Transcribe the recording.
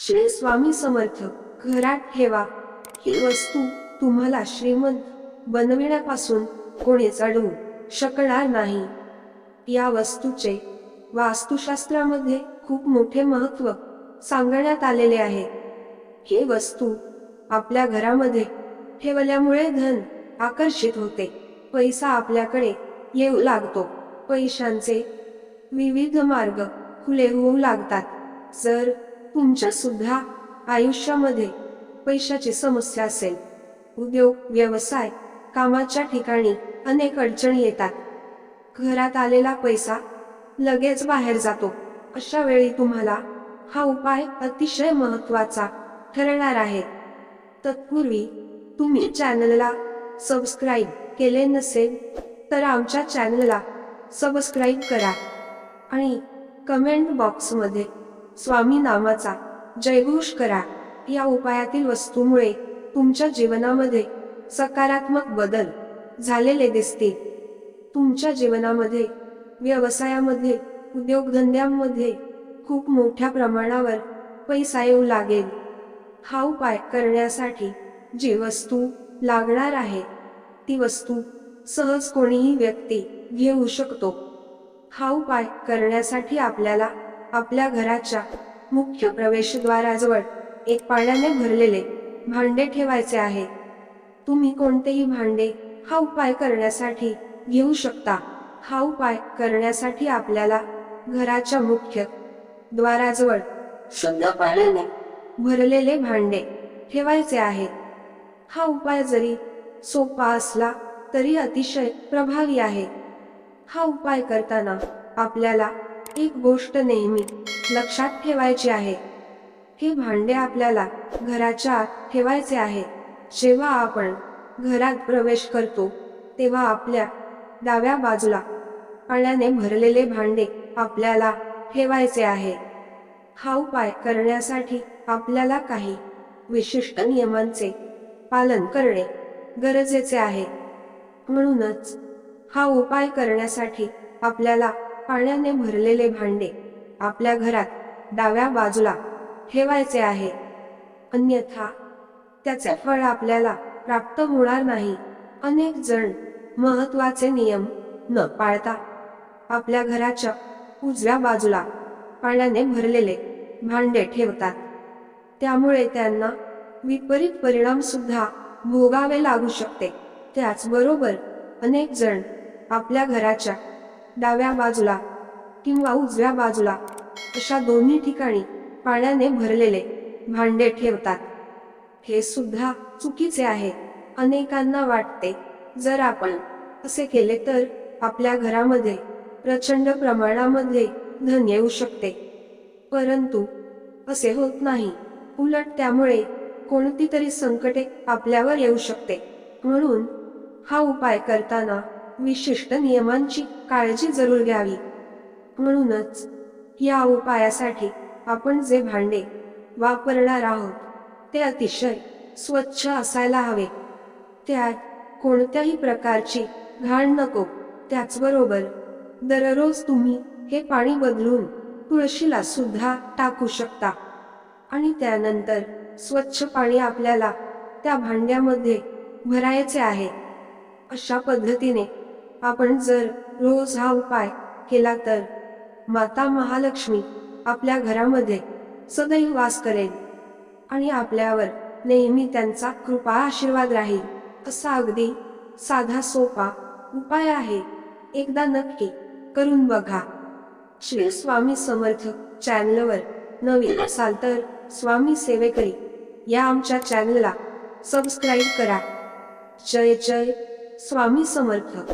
श्री स्वामी समर्थ घरात ठेवा. ही वस्तू तुम्हाला श्रीमंत बनविण्यापासून कोणीच अडवू शकणार नाही. या वस्तूचे वास्तुशास्त्रामध्ये खूप मोठे महत्त्व सांगण्यात आलेले आहे. ही वस्तू आपल्या घरामध्ये ठेवल्यामुळे धन आकर्षित होते. पैसा आपल्याकडे येऊ लागतो. पैशांचे विविध मार्ग खुले होऊ लागतात. जर तुमच्या सुद्धा आयुष्यामध्ये पैशाची समस्या असेल. उद्योग व्यवसाय कामाच्या ठिकाणी अनेक अडचणी येतात. घरात आलेला पैसा लगेच बाहेर जातो. अशा वेळी तुम्हाला हा उपाय अतिशय महत्त्वाचा ठरणार आहे. तत्पूर्वी तुम्ही चॅनलला सबस्क्राईब केले नसेल तर आमच्या चॅनलला सबस्क्राईब करा आणि कमेंट बॉक्समध्ये स्वामी नामाचा जयघोष करा. या उपायातील वस्तूमुळे तुमच्या जीवनामध्ये सकारात्मक बदल झालेले दिसतील. तुमच्या जीवनामध्ये व्यवसायामध्ये उद्योगधंद्यांमध्ये खूप मोठ्या प्रमाणावर पैसा येऊ लागेल. हा उपाय करण्यासाठी जी वस्तू लागणार आहे ती वस्तू सहज कोणीही व्यक्ती घेऊ शकतो. हा उपाय करण्यासाठी आपल्याला आपल्या घराच्या मुख्य प्रवेशद्वाराजवळ एक पाण्याने भरलेले भांडे ठेवायचे आहे. तुम्ही कोणतेही भांडे हा उपाय करण्यासाठी घेऊ शकता. हा उपाय करण्यासाठी आपल्याला घराच्या मुख्य द्वाराजवळ शुद्ध पाण्याने भरलेले भांडे ठेवायचे आहे. हा उपाय जरी सोपा असला तरी अतिशय प्रभावी आहे. हा उपाय करताना आपल्याला एक गोष्ट नेहमी लक्षात ठेवायची आहे. हे भांडे आपल्याला घराच्या आत ठेवायचे आहे. जेव्हा आपण घरात प्रवेश करतो तेव्हा आपल्या डाव्या बाजूला पाण्याने भरलेले भांडे आपल्याला ठेवायचे आहे. हा उपाय करण्यासाठी आपल्याला काही विशिष्ट नियमांचे पालन करणे गरजेचे आहे. म्हणूनच हा उपाय करण्यासाठी आपल्याला पाण्याने भरलेले भांडे आपल्या घरात डाव्या बाजूला ठेवायचे आहे. अन्यथा त्याचे फळ आपल्याला प्राप्त होणार नाही. अनेक जण महत्त्वाचे नियम न पाळता आपल्या घराच्या उजव्या बाजूला पाण्याने भरलेले भांडे ठेवतात. त्यामुळे त्यांना विपरीत परिणाम सुद्धा भोगावे लागू शकते. त्याचबरोबर अनेक जण आपल्या घराच्या डाव्या बाजूला किंवा उजव्या बाजूला अशा दोन्ही ठिकाणी पाण्याने भरलेले भांडे ठेवतात. हे सुद्धा चुकीचे आहे. अनेकांना वाटते जर आपण असे केले तर आपल्या घरामध्ये प्रचंड प्रमाणामध्ये धन येऊ शकते. परंतु असे होत नाही. उलट त्यामुळे कोणती तरी संकटे आपल्यावर येऊ शकते. म्हणून हा उपाय करताना विशिष्ट नियमांची काळजी जरूर घ्यावी. म्हणूनच या उपायासाठी आपण जे भांडे वापरणार आहोत ते अतिशय स्वच्छ असायला हवे. त्यात कोणत्याही प्रकारची घाण नको. त्याचबरोबर दररोज तुम्ही हे पाणी बदलून तुळशीला सुद्धा टाकू शकता. आणि त्यानंतर स्वच्छ पाणी आपल्याला त्या भांड्यामध्ये भरायचे आहे. अशा पद्धतीने आपण जर रोज हा उपाय केला तर माता महालक्ष्मी आपल्या घरामध्ये सदैव वास करेल आणि आपल्यावर नेहमी त्यांचा कृपा आशीर्वाद राहील. असा अगदी साधा सोपा उपाय आहे. एकदा नक्की करून बघा. श्री स्वामी समर्थ चॅनलवर नवीन असाल तर स्वामी सेवेकरी या आमच्या चॅनलला सबस्क्राईब करा. जय जय स्वामी समर्थ.